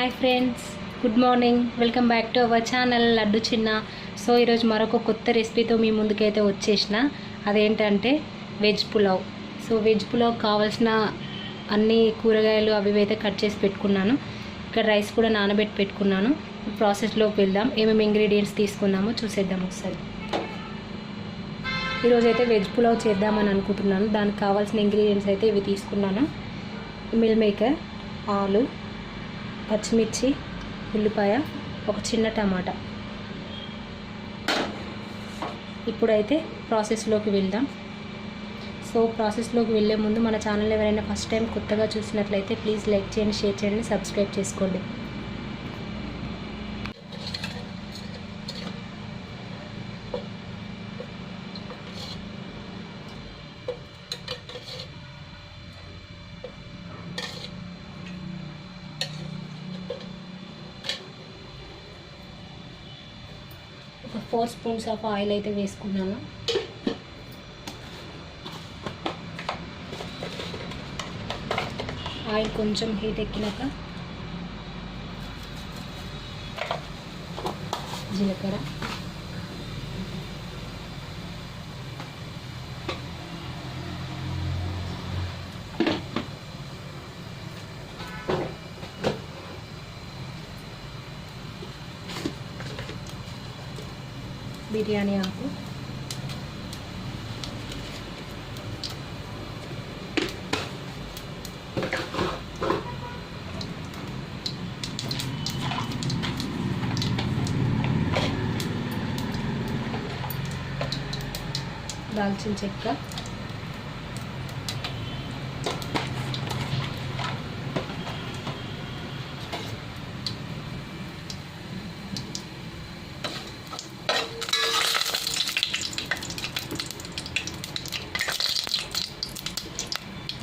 Hi friends good morning welcome back to our channel laddu చిన్న so ఈరోజు మరొక కొత్త రెసిపీతో మీ ముందుకైతే వచ్చేసిన అదేంటంటే veg pulao so veg pulao కావాల్సిన అన్ని కూరగాయలు అవి ఇవి అయితే కట్ చేసి పెట్టుకున్నాను. ఇక్కడ రైస్ కూడా నానబెట్టి పెట్టుకున్నాను. ప్రాసెస్లోకి వెళ్దాం. ఏమేమి ఇంగ్రీడియంట్స్ తీసుకున్నామో చూసేద్దాం ఒకసారి. ఈరోజు అయితే వెజ్ పులావ్ చేద్దామని అనుకుంటున్నాను. దానికి కావాల్సిన ఇంగ్రీడియంట్స్ అయితే ఇవి తీసుకున్నాను. మిల్ మేకర్ ఆలు పచ్చిమిర్చి ఉల్లిపాయ ఒక చిన్న టమాటా. ఇప్పుడైతే ప్రాసెస్లోకి వెళ్దాం. సో ప్రాసెస్లోకి వెళ్ళే ముందు మన ఛానల్ ఎవరైనా ఫస్ట్ టైం కొత్తగా చూసినట్లయితే ప్లీజ్ లైక్ చేయండి షేర్ చేయండి సబ్స్క్రైబ్ చేసుకోండి ఒక ఫోర్ స్పూన్స్ ఆఫ్ ఆయిల్ అయితే వేసుకున్నాను. ఆయిల్ కొంచెం హీట్ ఎక్కినాక జీలకర్ర. బిర్యానీ ఆకు. దాల్చిన చెక్క.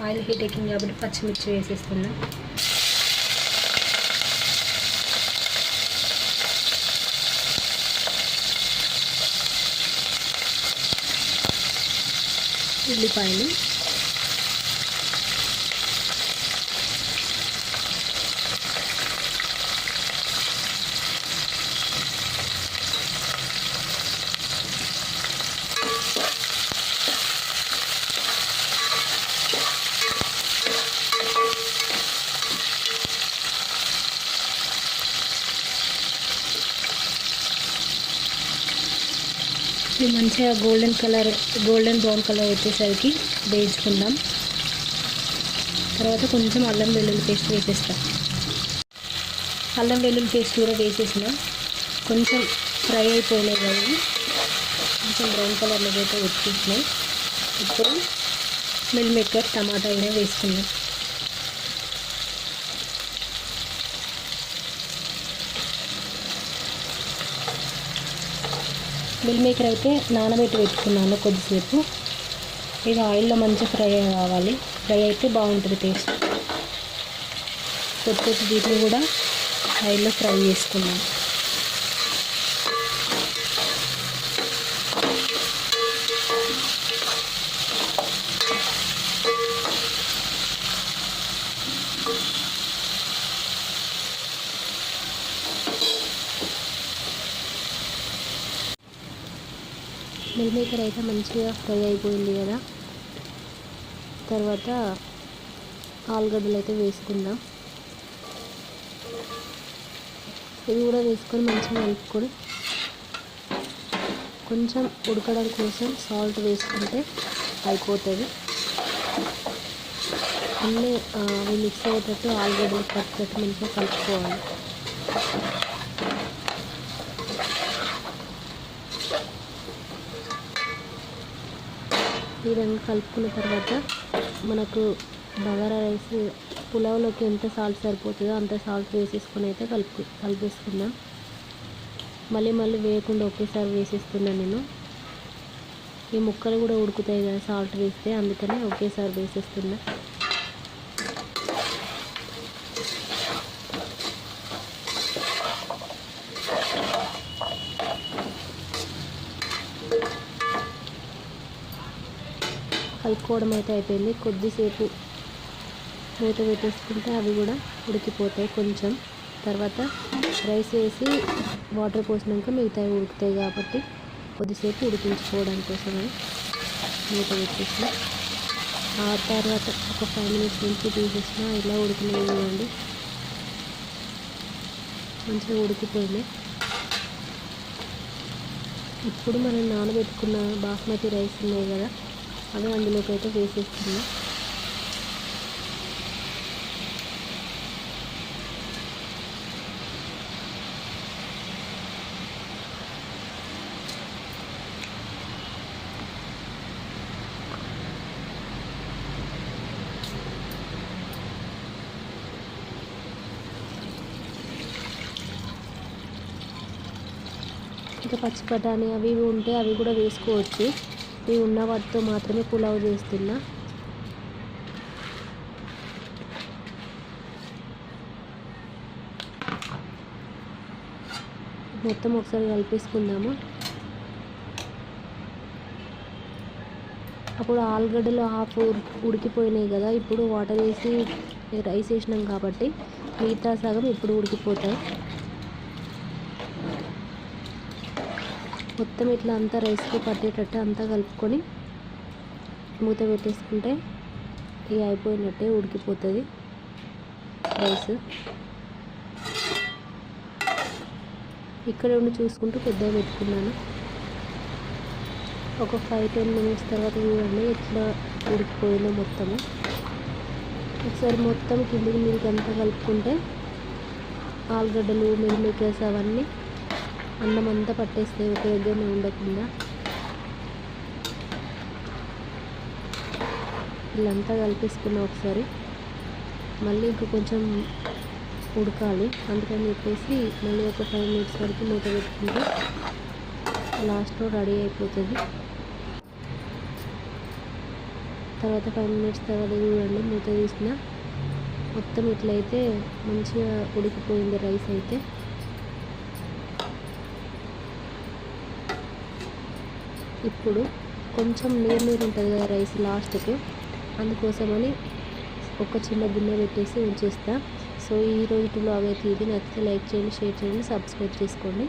ఆయిల్ హీట్ ఎక్కింది కాబట్టి పచ్చిమిర్చి వేసేస్తున్నాం. ఉల్లిపాయలు. ఇది మంచిగా golden colour golden brown colour వచ్చేసరికి వేయించుకుందాం. తర్వాత కొంచెం అల్లం వెల్లుల్లి పేస్ట్ వేసేస్తాం. అల్లం వెల్లుల్లి పేస్ట్ కూడా వేసేసిన. కొంచెం ఫ్రై అయిపోయినాయి కానీ కొంచెం బ్రౌన్ కలర్లో అయితే వచ్చేసినాయి. ఇప్పుడు మిల్ మేకర్ టమాటా కూడా వేసుకున్నాం మిల్ మేకర్ అయితే నానబెట్టి పెట్టుకున్నాను కొద్దిసేపు. ఇది ఆయిల్లో మంచిగా ఫ్రై కావాలి. ఫ్రై అయితే బాగుంటుంది టేస్ట్. కొద్ది కొద్ది వీటిని కూడా ఆయిల్లో ఫ్రై చేసుకున్నాను మిల్ మేకర్ అయితే మంచిగా ఫ్రై అయిపోయింది కదా. తర్వాత ఆలుగడ్డలు అయితే వేసుకుందాం. ఇవి కూడా వేసుకొని మంచిగా కలుపుకొని కొంచెం ఉడకడం కోసం సాల్ట్ వేసుకుంటే అయిపోతుంది. అన్నీ అవి మిక్స్ అయ్యేటట్టు ఆలుగడ్డలు పట్టేటట్టు మంచిగా కలుపుకోవాలి. ఈ విధంగా కలుపుకున్న తర్వాత మనకు బగారా రైస్ పులావ్లోకి ఎంత సాల్ట్ సరిపోతుందో అంత సాల్ట్ వేసేసుకొని అయితే కలుపు కలిపేసుకుందాం. మళ్ళీ మళ్ళీ వేయకుండా ఒకేసారి వేసేస్తున్నాను నేను. ఈ ముక్కలు కూడా ఉడుకుతాయి కదా సాల్ట్ వేస్తే అందుకనే ఒకేసారి వేసేస్తున్నా. కలుపుకోవడం అయితే అయిపోయింది. కొద్దిసేపు మూత పెట్టేసుకుంటే అవి కూడా ఉడికిపోతాయి కొంచెం. తర్వాత రైస్ వేసి వాటర్ పోసినాక మిగతావి ఉడుకుతాయి కాబట్టి కొద్దిసేపు ఉడికించుకోవడం కోసమని మూత పెట్టేసి ఆ తర్వాత ఒక ఫైవ్ మినిట్స్ నుంచి తీసేసిన. ఇలా ఉడికినాయి మంచిగా ఉడికిపోయింది ఇప్పుడు మనం నానబెట్టుకున్న బాస్మతి రైస్ ఉన్నాయి కదా అది అందులోకి అయితే వేసేస్తున్నాం. ఇంకా పచ్చి బఠానీ అవి ఇవి ఉంటే అవి కూడా వేసుకోవచ్చు. ఇవి ఉన్న వాటితో మాత్రమే పులావ్ చేస్తున్నా. మొత్తం ఒకసారి కలిపేసుకుందాము? అప్పుడు ఆలుగడ్డలు హాఫ్ ఉడికిపోయినాయి కదా ఇప్పుడు వాటర్ వేసి రైస్ వేసినాం కాబట్టి మిగతా సగం ఇప్పుడు ఉడికిపోతాయి. మొత్తం ఇట్లా అంతా రైస్కి పట్టేటట్టు అంతా కలుపుకొని మూత పెట్టేసుకుంటే ఇక అయిపోయినట్టే ఉడికిపోతుంది రైస్. ఇక్కడ ఉండి చూసుకుంటూ పెద్దగా పెట్టుకున్నాను. ఒక ఫైవ్ టెన్ మినిట్స్ తర్వాత చూడండి ఇట్లా ఉడికిపోయినా మొత్తము. ఒకసారి మొత్తం కిందికి మీకు అంతా కలుపుకుంటే ఆలుగడ్డలు మిల్ మేకర్స్ అవన్నీ అన్నం అంతా పట్టేస్తాయి ఒక దగ్గరనే ఉండకుండా. వీళ్ళంతా కలిపేసుకున్నా ఒకసారి. మళ్ళీ ఇంక కొంచెం ఉడకాలి. అందుకని చెప్పేసి మళ్ళీ ఒక ఫైవ్ మినిట్స్ వరకు మూత పెట్టుకుంటే లాస్ట్లో రెడీ అయిపోతుంది. తర్వాత ఫైవ్ మినిట్స్ తర్వాత చూడండి మూత తీసిన. మొత్తం ఇట్లయితే మంచిగా ఉడికిపోయింది రైస్ అయితే. ఇప్పుడు కొంచెం నీరు నీరు ఉంటుంది కదా రైస్ లాస్ట్కి. అందుకోసమని ఒక చిన్న గిన్నె పెట్టేసి ఉంచేస్తా. సో ఈ రోజు బ్లాగ్ అయితే ఇది. నచ్చితే లైక్ చేయండి షేర్ చేయండి సబ్స్క్రైబ్ చేసుకోండి.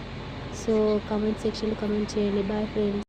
సో కమెంట్ సెక్షన్లో కమెంట్ చేయండి. Bye friends.